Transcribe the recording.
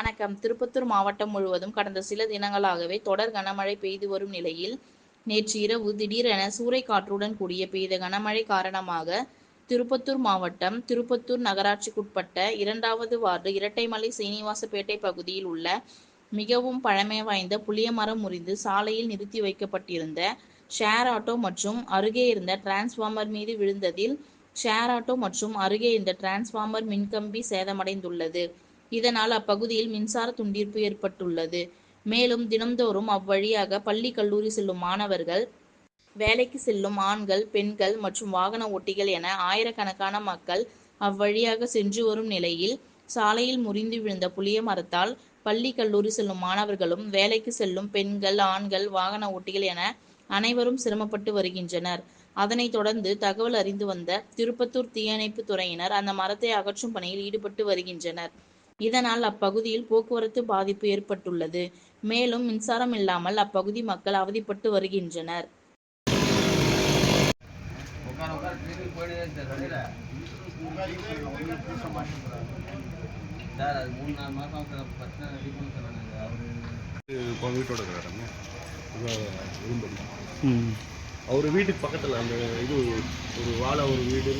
வணக்கம். திருப்பத்தூர் மாவட்டம் முழுவதும் கடந்த சில தினங்களாகவே தொடர் கனமழை பெய்து வரும் நிலையில் நேற்று இரவு திடீரென சூறைக்காற்றுடன் கூடிய பெய்த கனமழை காரணமாக திருப்பத்தூர் மாவட்டம் திருப்பத்தூர் நகராட்சிக்குட்பட்ட இரண்டாவது வார்டு இரட்டைமலை சீனிவாசபேட்டை பகுதியில் உள்ள மிகவும் பழமை வாய்ந்த புளியமரம் முறிந்து சாலையில் நிறுத்தி வைக்கப்பட்டிருந்த ஷேர் ஆட்டோ மற்றும் அருகே இருந்த டிரான்ஸ்ஃபார்மர் மீது விழுந்ததில் ஷேர் ஆட்டோ மற்றும் அருகே இருந்த டிரான்ஸ்ஃபார்மர் மின்கம்பி சேதமடைந்துள்ளது. இதனால் அப்பகுதியில் மின்சார துண்டிப்பு ஏற்பட்டுள்ளது. மேலும் தினம்தோறும் அவ்வழியாக பள்ளி கல்லூரி செல்லும் மாணவர்கள் வேலைக்கு செல்லும் ஆண்கள் பெண்கள் மற்றும் வாகன ஓட்டிகள் என ஆயிரக்கணக்கான மக்கள் அவ்வழியாக சென்று வரும் நிலையில் சாலையில் முறிந்து விழுந்த புளிய மரத்தால் பள்ளி கல்லூரி செல்லும் மாணவர்களும் வேலைக்கு செல்லும் பெண்கள் ஆண்கள் வாகன ஓட்டிகள் என அனைவரும் சிரமப்பட்டு வருகின்றனர். அதனைத் தொடர்ந்து தகவல் அறிந்து வந்த திருப்பத்தூர் தீயணைப்பு துறையினர் அந்த மரத்தை அகற்றும் பணியில் ஈடுபட்டு வருகின்றனர். இதனால் அப்பகுதியில் போக்குவரத்து பாதிப்பு ஏற்பட்டுள்ளது. மேலும் மின்சாரம் இல்லாமல் அப்பகுதி மக்கள் அவதிப்பட்டு வருகின்றனர். அவர் வீட்டுக்கு பக்கத்தில் அந்த இது ஒரு வாழை ஒரு வீடு